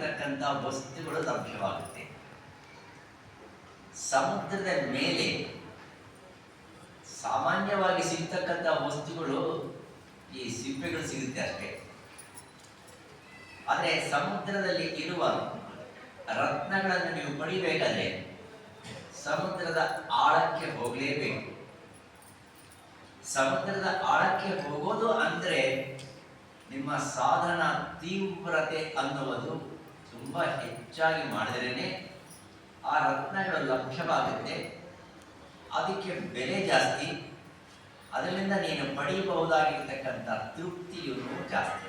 ವಿಧವಾಗಿರ್ತಕ್ಕಂಥ ವಸ್ತುಗಳು ಲಭ್ಯವಾಗುತ್ತೆ. ಸಮುದ್ರದ ಮೇಲೆ ಸಾಮಾನ್ಯವಾಗಿ ಸಿಗ್ತಕ್ಕಂಥ ವಸ್ತುಗಳು ಈ ಸಿಪ್ಪೆಗಳು ಸಿಗುತ್ತೆ ಅಷ್ಟೇ. ಆದರೆ ಸಮುದ್ರದಲ್ಲಿ ಇರುವ ರತ್ನಗಳನ್ನು ನೀವು ಪಡಿಬೇಕಾದ್ರೆ ಸಮುದ್ರದ ಆಳಕ್ಕೆ ಹೋಗಲೇಬೇಕು. ಸಮುದ್ರದ ಆಳಕ್ಕೆ ಹೋಗೋದು ಅಂದರೆ ನಿಮ್ಮ ಸಾಧನ ತೀವ್ರತೆ ಅನ್ನುವುದು ತುಂಬಾ ಹೆಚ್ಚಾಗಿ ಮಾಡಿದ್ರೇನೆ ಆ ರತ್ನಗಳು ಲಕ್ಷವಾಗುತ್ತೆ ಅದಕ್ಕೆ ಬೆಲೆ ಜಾಸ್ತಿ. ಅದರಿಂದ ನೀನು ಪಡೆಯಬಹುದಾಗಿರ್ತಕ್ಕಂಥ ತೃಪ್ತಿಯೂ ಜಾಸ್ತಿ.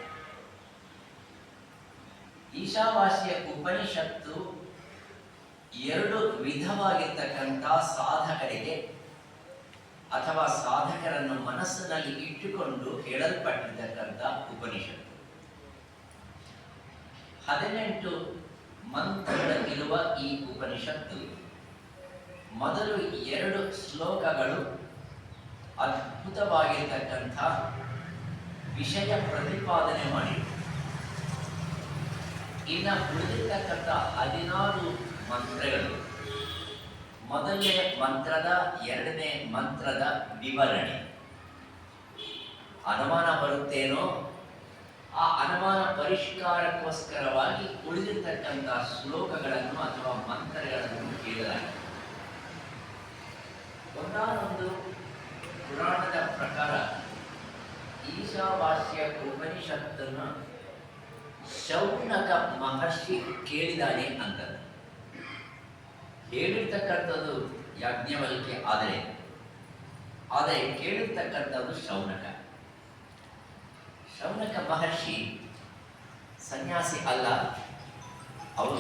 ಈಶಾವಾಸ್ಯ ಉಪನಿಷತ್ತು ಎರಡು ವಿಧವಾಗಿರ್ತಕ್ಕಂಥ ಸಾಧಕರಿಗೆ ಅಥವಾ ಸಾಧಕರನ್ನು ಮನಸ್ಸಿನಲ್ಲಿ ಇಟ್ಟುಕೊಂಡು ಹೇಳಲ್ಪಟ್ಟಿರ್ತಕ್ಕಂಥ ಉಪನಿಷತ್ತು. ಹದಿನೆಂಟು ಮಂತ್ರಗಳಿರುವ ಈ ಉಪನಿಷತ್ತು ಮೊದಲು ಎರಡು ಶ್ಲೋಕಗಳು ಅದ್ಭುತವಾಗಿರ್ತಕ್ಕಂಥ ವಿಷಯ ಪ್ರತಿಪಾದನೆ ಮಾಡಿ ಇನ್ನು ಉಳಿದಿರ್ತಕ್ಕಂಥ ಹದಿನಾರು ಮಂತ್ರಗಳು. ಮೊದಲನೇ ಮಂತ್ರದ, ಎರಡನೇ ಮಂತ್ರದ ವಿವರಣೆ. ಅನುಮಾನ ಬರುತ್ತೇನೋ? ಪರಿಷ್ಕಾರಕ್ಕೋಸ್ಕರವಾಗಿ ಉಳಿದಿರ್ತಕ್ಕಂಥ ಶ್ಲೋಕಗಳನ್ನು ಅಥವಾ ಮಂತ್ರಗಳನ್ನು ಕೇಳಲಾಗಿದೆ. ಒಂದಾನೊಂದು ಪುರಾಣದ ಪ್ರಕಾರ ಈಶಾವಾಸ್ಯ ಉಪನಿಷತ್ತನ್ನು ಶೌನಕ ಮಹರ್ಷಿ ಕೇಳಿದಾನೆ ಅಂತ ಹೇಳಿರ್ತಕ್ಕಂಥದ್ದು ಯಾಜ್ಞವಲ್ಕೆ ಆದರೆ ಆದರೆ ಕೇಳಿರ್ತಕ್ಕಂಥದ್ದು ಶೌನಕ. ಶೌನಕ ಮಹರ್ಷಿ ಸನ್ಯಾಸಿ ಅಲ್ಲ. ಅವರು